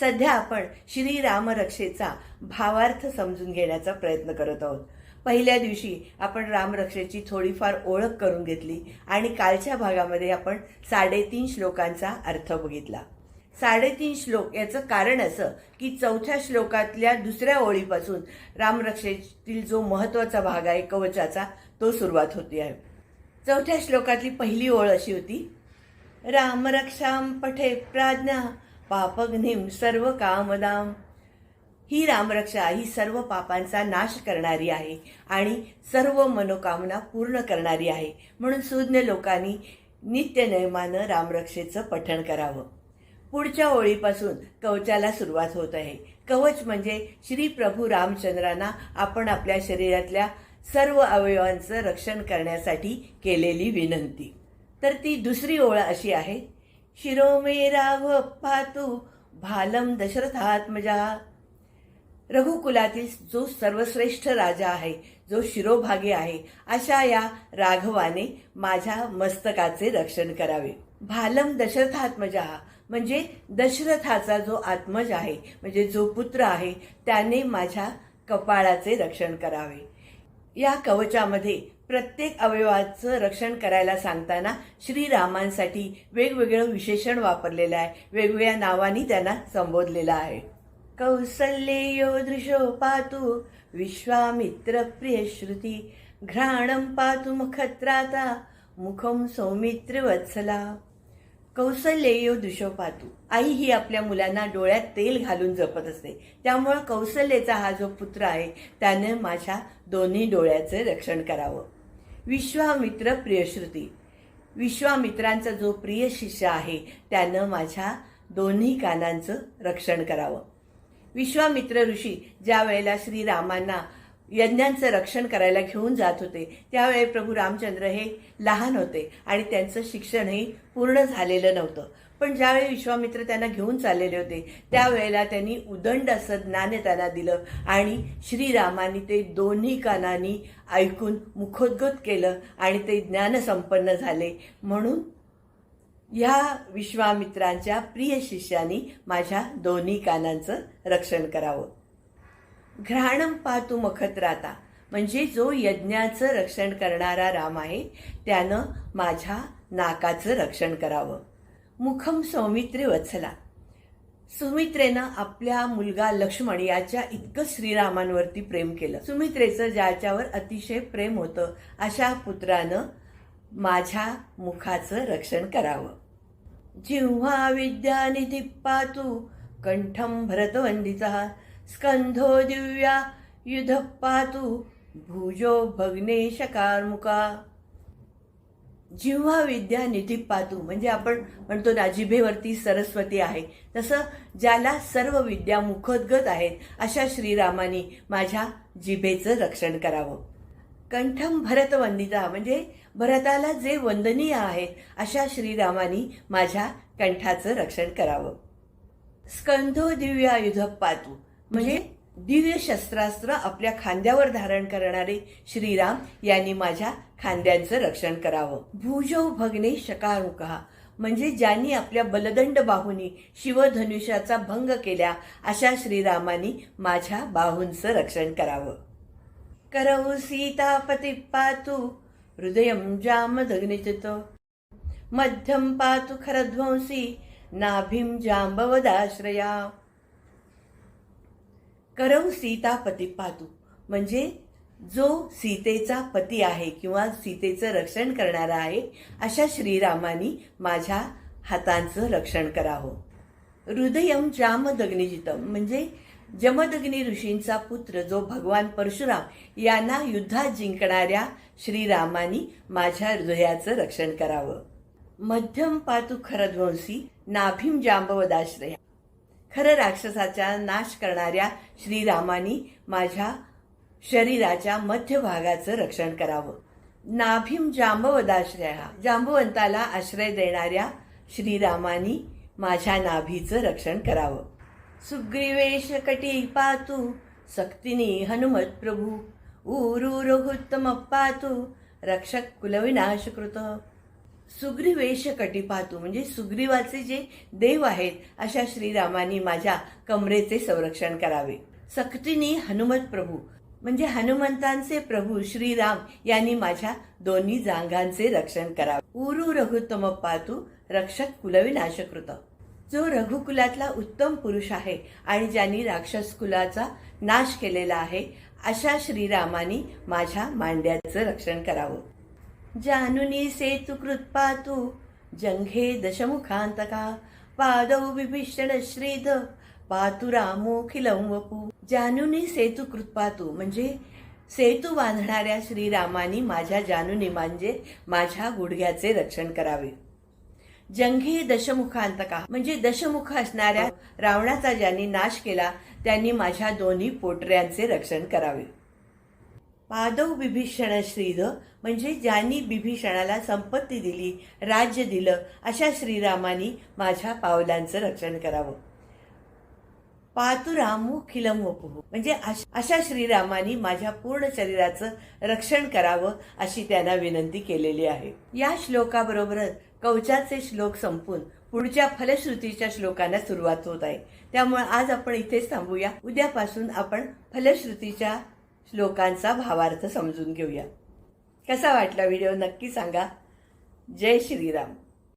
सध्या आपण श्री रामरक्षेचा भावार्थ समजून घेण्याचा प्रयत्न करत आहोत. पहिल्या दिवशी आपण रामरक्षेची थोडीफार ओळख करून घेतली आणि कालच्या भागामध्ये आपण साडेतीन श्लोकांचा अर्थ बघितला. साडेतीन श्लोक याचं कारण असं की चौथ्या श्लोकातल्या दुसऱ्या ओळीपासून रामरक्षेतील जो महत्त्वाचा भाग आहे कवचाचा तो सुरुवात होती आहे. चौथ्या श्लोकातली पहिली ओळ अशी होती रामरक्षाम पठे प्राज्ञा पापग्निम सर्व कामदाम. ही रामरक्षा ही सर्व पापांचा नाश करणारी आहे आणि सर्व मनोकामना पूर्ण करणारी आहे. म्हणून सुज्ञ लोकांनी नित्यनियमानं रामरक्षेचं पठण करावं. पुढच्या ओळीपासून कवचाला सुरुवात होत आहे. कवच म्हणजे श्री प्रभू रामचंद्रांना आपण आपल्या शरीरातल्या सर्व अवयवांचं रक्षण करण्यासाठी केलेली विनंती. तर ती दुसरी ओळ अशी आहे शिरोमेरावप्पा तू पातू भालम दशरथात्मजा रघुकुलातील जो सर्वश्रेष्ठ राजा आहे जो शिरोभागी आहे अशा या राघवाने माझ्या मस्तकाचे रक्षण करावे. भालम दशरथात्मजा म्हणजे दशरथाचा जो आत्मज आहे म्हणजे जो पुत्र आहे त्याने माझ्या कपाळाचे रक्षण करावे. या कवचामध्ये प्रत्येक अवयवाचं रक्षण करायला सांगताना श्रीरामांसाठी वेगवेगळं विशेषण वापरलेलं आहे. वेगवेगळ्या नावानी त्यांना संबोधलेलं आहे. कौसल्येयो दृशो पातु विश्वामित्र प्रिय श्रुती घ्राणं पातु मुखत्राता मुखम सौमित्र वत्सला. कौसल्येयो दृशो पातू. आई ही आपल्या मुलांना डोळ्यात तेल घालून जपत असते. त्यामुळं कौसल्येचा हा जो पुत्र आहे त्याने माझ्या दोन्ही डोळ्याचं रक्षण करावं. विश्वामित्र प्रियश्रुती. विश्वामित्रांचा जो प्रिय शिष्य आहे त्यानं माझ्या दोन्ही कानांचं रक्षण करावं. विश्वामित्र ऋषी ज्या वेळेला श्रीरामांना यज्ञांचं रक्षण करायला घेऊन जात होते त्यावेळी प्रभू रामचंद्र हे लहान होते आणि त्यांचं शिक्षण हे पूर्ण झालेलं नव्हतं. पण ज्यावेळी विश्वामित्र त्यांना घेऊन चाललेले होते त्यावेळेला त्यांनी उदंड असं ज्ञान त्यांना दिलं आणि श्रीरामाने ते दोन्ही कानांनी ऐकून मुखोद्गत केलं आणि ते ज्ञान संपन्न झाले. म्हणून या विश्वामित्रांच्या प्रिय शिष्यानी माझ्या दोन्ही कानांचं रक्षण करावं. घ्राणम मखत राहता म्हणजे जो यज्ञाचं रक्षण करणारा राम आहे त्यानं माझ्या नाकाचं रक्षण करावं. मुखम सौमित्रे वत्सला. सुमित्रेनं आपल्या मुलगा लक्ष्मण याच्या इतकं श्रीरामांवरती प्रेम केलं. सुमित्रेचं ज्याच्यावर अतिशय प्रेम होतं अशा पुत्रानं माझ्या मुखाचं रक्षण करावं. जिव्हा विद्यानिधी पातू कंठम भरतवंदिता स्कंधो दिव्या युध पातू भुजो भग्नेशकारमुका. जिव्हा विद्या निधी पातू म्हणजे आपण म्हणतो ना जिभेवरती सरस्वती आहे. तसं ज्याला सर्व विद्या मुखोद्गत आहेत अशा श्रीरामानी माझ्या जिभेचं रक्षण करावं. कंठम भरत वंदिता म्हणजे भरताला जे वंदनीय आहेत अशा श्रीरामानी माझ्या कंठाचं रक्षण करावं. स्कंधो दिव्यायुध पातू म्हणजे दिव्य शस्त्रास्त्र आपल्या खांद्यावर धारण करणारे श्रीराम यांनी माझ्या खांद्यांचं रक्षण करावं. भुजो भगने शकारुका. म्हणजे ज्यांनी आपल्या बलदंड बाहूनी शिवधनुष्याचा भंग केल्या अशा श्रीरामानी माझ्या बाहूंचं रक्षण करावं. करऊ सीतापती पातू हृदयं जामदग्निचित मध्यम पातू खरध्वंसी नाभीम जांबवदाश्रया. करऊ सीतापती पातू म्हणजे जो सीतेचा पती आहे किंवा सीतेचं रक्षण करणारा आहे अशा श्रीरामानी माझ्या हातांचं रक्षण करावं. हृदयम जामदग्निजितम म्हणजे जमदग्नी ऋषींचा पुत्र जो भगवान परशुराम यांना युद्धात जिंकणाऱ्या श्रीरामानी माझ्या हृदयाचं रक्षण करावं. मध्यम पातू खरध्वंसी नाभीम जांबवदाश्रया. खरं राक्षसाचा नाश करणाऱ्या श्रीरामानी माझ्या शरीराच्या मध्यभागाचं रक्षण करावं. नाभीम जांबवदाश्रया जांबवंताला आश्रय देणाऱ्या श्रीरामानी माझ्या नाभीचं रक्षण करावं. सुग्रीवेश कटी पातू सक्तिनी हनुमत प्रभू ऊरू रघुत्तम पातू रक्षक कुलविनाश कृत सुग्रीवेश कटिपातू म्हणजे सुग्रीवाचे जे देव आहेत अशा श्रीरामानी माझ्या कमरेचे संरक्षण करावे. सक्तीने हनुमत प्रभू म्हणजे हनुमंतांचे प्रभू श्रीराम यांनी माझ्या दोन्ही जांघांचे रक्षण करावे. उरु रघुत्तम पातू रक्षक कुलविनाशकृत. जो रघुकुलातला उत्तम पुरुष आहे आणि ज्यांनी राक्षस कुलाचा नाश केलेला आहे अशा श्रीरामानी माझ्या मांड्याचं रक्षण करावं. जानुनी सेतु कृत्पातु जंघे दशमुखांतका पादौ विभीषण श्रीध। पातु रामोखिलं वपू। जानुनी सेतु कृत्पातु म्हणजे सेतू बांधणाऱ्या श्रीरामानी माझ्या जानुनी म्हणजे माझ्या गुडघ्याचे रक्षण करावे। जंघे दशमुखांतका म्हणजे दशमुख असणाऱ्या रावणाचा ज्यांनी नाश केला त्यांनी माझ्या दोन्ही पोटऱ्यांचे रक्षण करावे। पादव विभीषण श्रीध म्हणजे ज्यांनी बिभीषणाला संपत्ती दिली राज्य दिलं अशा श्रीरामानी माझ्या पावलांचं रक्षण करावं. पातुरामू खिलम वपुः म्हणजे अशा श्रीरामानी माझ्या पूर्ण शरीराचं रक्षण करावं अशी त्यांना विनंती केलेली आहे. या श्लोकाबरोबरच कवचाचे श्लोक संपून पुढच्या फलश्रुतीच्या श्लोकांना सुरुवात होत आहे. त्यामुळे आज आपण इथेच थांबूया. उद्यापासून आपण फलश्रुतीच्या श्लोकांचा भावार्थ समजून घेऊया. कसा वाटला व्हिडिओ नक्की सांगा. जय श्रीराम.